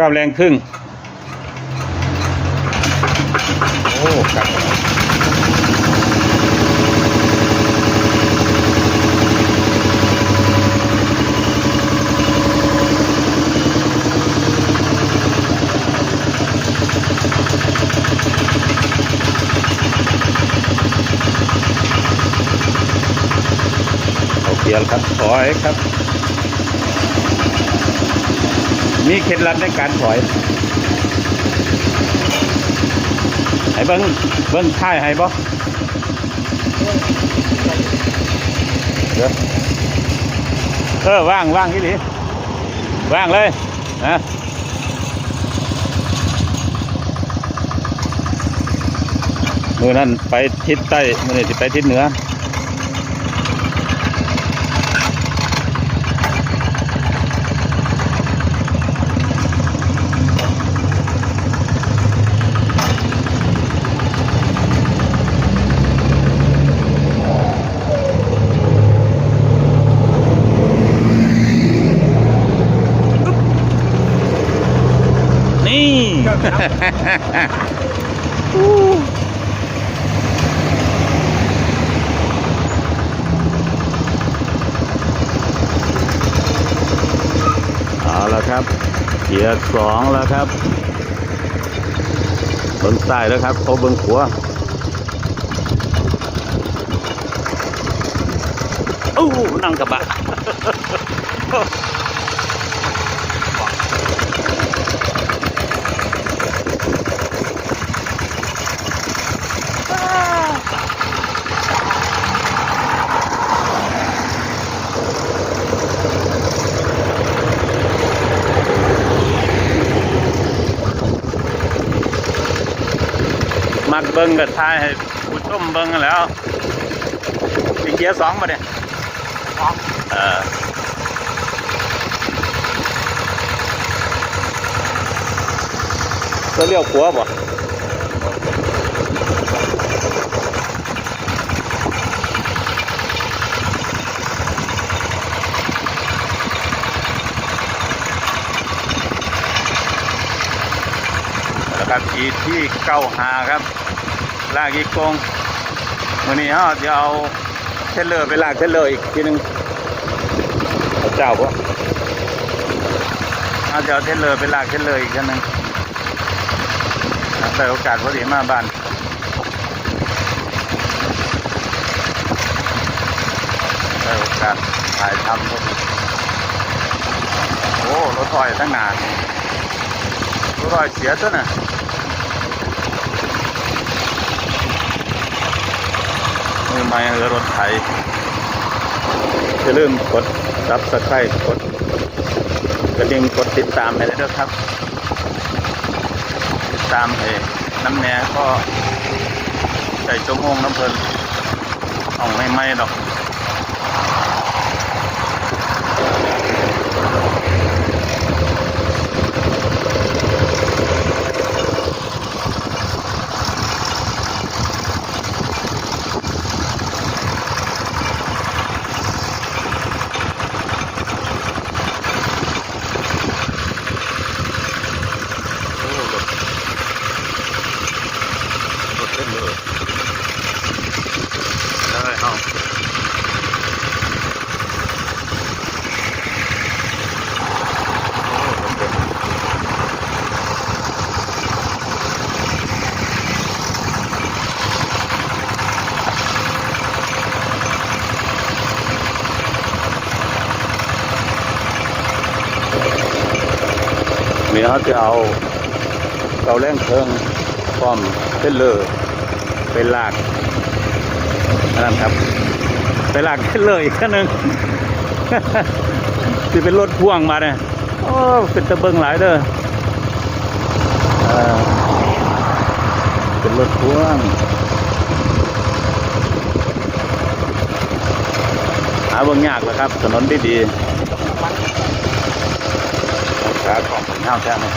ก้าแรงครึ่ง โอ้ครับเอาเกียร์ครับถอยครับ มีเคล็ดลับในการถอยให้เบิ้งเบิ้งท้ายให้บ่เดี๋ยวเออว่างว่างที่นี่ว่างเลยนะมือนั่นไปทิศใต้มือนี่ไปทิศเหนือ นี่ เอาล้วครับเกียร์สองแล้วครับเบิ้งซ้ายแล้วครับเขาเบิ้งขวาโอ้นั่งกระบะ มักเบิ้งกับทายให้ผู้ชมเบิ้งแล้วมีเกียร์สองมาเนี่ยเออตัวเลี้ยวขวาบ่แล้วครับอีที่เก้าหาครับ ลากอีกกงวันนี้ฮะจะเอาเทรลเลอร์ไปลากเทรลเลอร์อีกทีหนึงเจ้าปะเอาจะเอาเทรลเลอร์ไปลากเทรลเลอร์อีกทีหนึงแต่โอกาสพอดีมาบ้านได้โอกาสถ่ายทำพอดีโอ้รถถอยตั้งนานรถถอยเสียตัวน่ะ มือไม้เออรถไถจะลืมกดซับสไครต์กดกระดิ่งกดติดตามให้ได้วยครับ ติดตามให้น้ำแหน่ก็ใส่ชั่วโงน้ำเพลินเอาไม่ไหม่ดอก โอ้รถรถเต้นเลยได้เอาโอ้รถเต้น นี่เขาจะเอาเกาแรงเพิงพร้อมเส้นเลอร์ไปลากอันนั้นครับไปลากเส้นเลอร์อีกขั้นหนึ่งจะเป็นรถพ่วงมาเนี่ยโอ้เป็นตะเบิงหลายเด้อเออเป็นรถพ่วงหาเบิ่งยากแล้วครับ ถนนดีๆ ขาของเงาแท้เนี่ย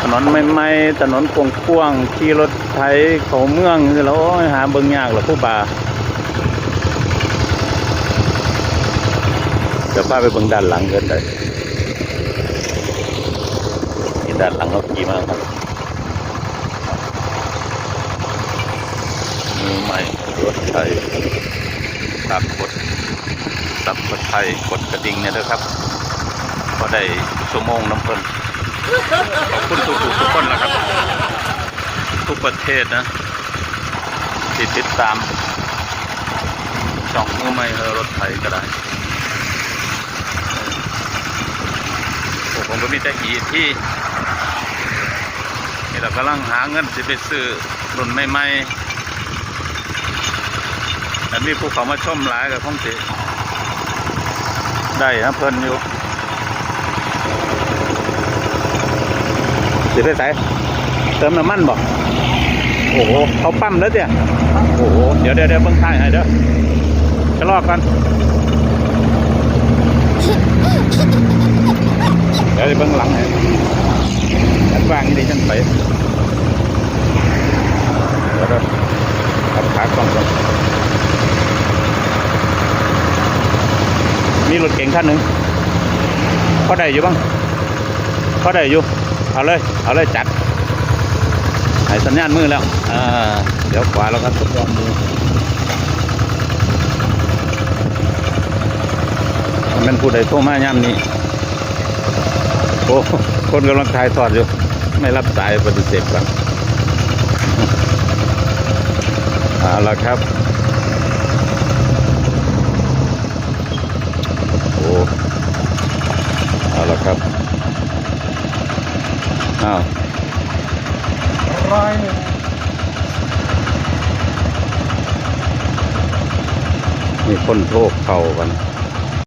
ถนนใหม่ถนนกว้างขี่รถไถเขาเมืองแล้วหาเบิ่งยากหรอผู้บ่าดี๋ยวพาไปเบิ่งด้านหลังกันได้ด้านหลังเขาขี่มากครับมือใหม่รถไทยตากกด ตับรถไทยกดกระดิ่งเนี่ยเด้อครับ ก็ได้ชั่วโมงน้ำเพลินขอบคุณทุกๆทุกคนนะครับ ทุกประเทศนะที่ติดตามช่องมือใหม่รถไถก็ได้ผมก็มีแต่อีที่นี่เรากำลังหาเงินสิไปซื้อรุ่นใหม่ๆแต่มีภูเขามาชมหลายกับคงเสิ ได้นะเพิ่นอยู่สิไปใส่เติมน้ำมันบ่โอ้โหเขาปั๊มแล้วเจ้ะโอ้โหเดี๋ยวเดี๋ยวเดี๋ยวเบิ่งท้ายให้เด้อชะลอกันเดี๋ยวจะเบื้งหลังให้อันวางนี่ดิฉันไปเดี๋ยวก็ขับขากล้องก่อนมี รถเก๋งคันหนึ่งพอได้อยู่บ้างพอได้อยู่เอาเลยเอาเลยจัดให้สัญญาณมือแล้วเดี๋ยวขวาแล้วก็ทดลองมือมันผู้ใดโทรมาย่ำนี้โอ้คนกำลังถ่ายทอดอยู่ ไม่รับสายปฏิเสธก่อนเอาละครับ โอ้ เอาละครับอ้าวร้อยมีคนโทรเข้ากัน